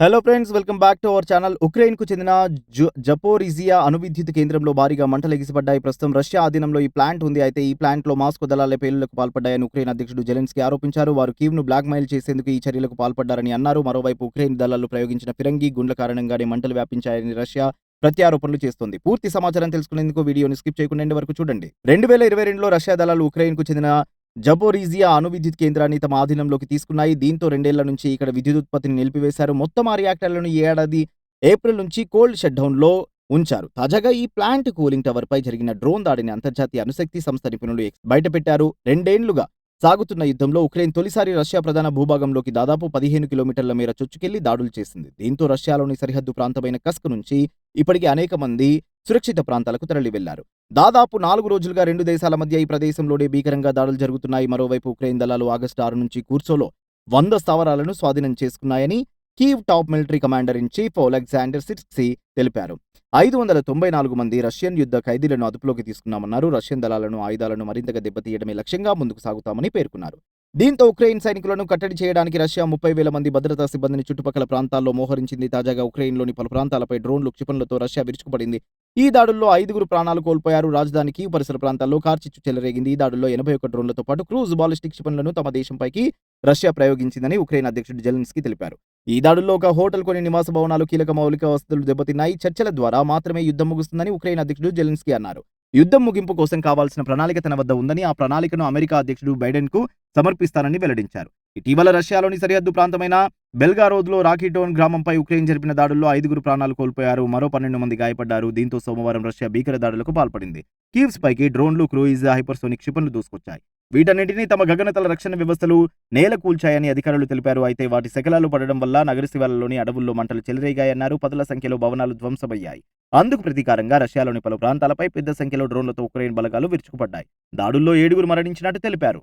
Hello friends welcome back to our channel ఉక్రెయిన్కు చెందిన జు- Zaporizhzhia అణువిద్యుత్ కేంద్రంలో భారీగా మంటలు ఎగిసిపడ్డాయి. ప్రస్తుతం రష్యా ఆధీనంలో ఈ ప్లాంట్ ఉంది. అయితే ఈ ప్లాంట్లో మాస్కో దళాల పేలులకు పాల్పడ్డాయని ఉక్రెయిన్ అధ్యక్షుడు జెలెన్స్కీ ఆరోపించారు. వారు కీవ్ను బ్లాక్ చేసేందుకు ఈ చర్యలకు పాల్పడ్డారని అన్నారు. మరోవైపు ఉక్రెయిన్ దళాలు ప్రయోగించిన ఫిరంగి గుండ్ల కారణంగానే మంటలు వ్యాపించాయని రష్యా ప్రత్యారోపణలు చేస్తోంది. పూర్తి సమాచారం తెలుసుకునేందుకు వీడియోని స్కిప్ చేయకుండా వరకు చూడండి. రెండు వేల ఇరవై రెండులో రష్యా దళాలు ఉక్రెయిన్కు చెందిన జపోరీజియా అణు విద్యుత్ కేంద్రాన్ని తమ ఆధీనంలోకి తీసుకున్నాయి. దీంతో రెండేళ్ళ నుంచి ఇక్కడ విద్యుత్ ఉత్పత్తిని నిలిపివేశారు. మొత్తం ఆ రియాక్టర్లను ఈ ఏడాది ఏప్రిల్ నుంచి కోల్డ్ షట్డౌన్లో ఉంచారు. తాజాగా ఈ ప్లాంట్ కూలింగ్ టవర్పై జరిగిన డ్రోన్ దాడిని అంతర్జాతీయ అణుశక్తి సంస్థ నిపుణులు బయటపెట్టారు. రెండేండ్లుగా సాగుతున్న యుద్ధంలో ఉక్రెయిన్ తొలిసారి రష్యా ప్రధాన భూభాగంలోకి దాదాపు పదిహేను కిలోమీటర్ల మేర చొచ్చుకెళ్ళి దాడులు చేసింది. దీంతో రష్యాలోని సరిహద్దు ప్రాంతమైన కస్క్ నుంచి ఇప్పటికే అనేక మంది సురక్షిత ప్రాంతాలకు తరలి వెళ్ళారు దాదాపు నాలుగు రోజులుగా రెండు దేశాల మధ్య ఈ ప్రదేశంలోనే భీకరంగా దాడులు జరుగుతున్నాయి. మరోవైపు ఉక్రెయిన్ దళాలు ఆగస్టు ఆరు నుంచి కూర్చోలో వంద స్థావరాలను స్వాధీనం చేసుకున్నాయని Kyiv top military commander in chief Alexander Syrskyi తెలిపారు. ఐదు వందల తొంభై నాలుగు మంది రష్యన్ యుద్ధ ఖైదీలను అదుపులోకి తీసుకున్నామన్నారు. రష్యన్ దళాలను ఆయుధాలను మరింతగా దెబ్బతీయడమే లక్ష్యంగా ముందుకు సాగుతామని పేర్కొన్నారు. దీంతో ఉక్రెయిన్ సైనికులను కట్టడి చేయడానికి రష్యా ముప్పై వేల మంది భద్రతా సిబ్బందిని చుట్టుపక్కల ప్రాంతాల్లో మోహరించింది. తాజాగా ఉక్రెయిన్లోని పలు ప్రాంతాలపై డ్రోన్లు క్షిపణులతో రష్యా విరుచుకుపడింది. ఈ దాడుల్లో ఐదుగురు ప్రాణాలు కోల్పోయారు. రాజధాని కీవ్ పరిసర ప్రాంతాల్లో కార్చిచ్చు చెలరేగింది. ఈ దాడుల్లో ఎనభై ఒక్క డ్రోన్లతో పాటు క్రూజ్ బాలిస్టిక్ క్షిపణులను తమ దేశంపైకి రష్యా ప్రయోగించిందని ఉక్రెయిన్ అధ్యక్షుడు జెలెన్స్కీ తెలిపారు. ఈ దాడుల్లో ఒక హోటల్ కొన్ని నివాస భవనాలు కీలక మౌలిక వసతులు దెబ్బతిన్నాయి. చర్చల ద్వారా మాత్రమే యుద్ధం ముగుస్తుందని ఉక్రెయిన్ అధ్యక్షుడు జెలెన్స్కీ అన్నారు. యుద్ధం ముగింపు కోసం కావాల్సిన ప్రణాళిక తన వద్ద ఉందని ఆ ప్రణాళికను అమెరికా అధ్యక్షుడు బైడెన్కు సమర్పిస్తానని వెల్లడించారు. ఇటీవల రష్యాలోని సరిహద్దు ప్రాంతమైన బెల్గారోద్లో రాకీటోన్ గ్రామంపై ఉక్రెయిన్ జరిపిన దాడుల్లో ఐదుగురు ప్రాణాలు కోల్పోయారు. మరో పన్నెండు మంది గాయపడ్డారు. దీంతో సోమవారం రష్యా భీకర దాడులకు పాల్పడింది. కీవ్స్ పైకి డ్రోన్లు క్రూయిజ్ హైపర్సోనిక్ క్షిపణులు దూసుకొచ్చాయి. వీటన్నింటినీ తమ గగనతల రక్షణ వ్యవస్థలు నేల కూల్చాయని అధికారులు తెలిపారు. అయితే వాటి శకలాలు పడడం వల్ల నగర శివాలలోని అడవుల్లో మంటలు చెలరేగాయన్నారు. పదుల సంఖ్యలో భవనాలు ధ్వంసమయ్యాయి. అందుకు ప్రతీకారంగా రష్యాలోని పలు ప్రాంతాలపై పెద్ద సంఖ్యలో డ్రోన్లతో ఉక్రెయిన్ బలగాలు విరుచుకుపడ్డాయి. దాడుల్లో ఏడుగురు మరణించినట్టు తెలిపారు.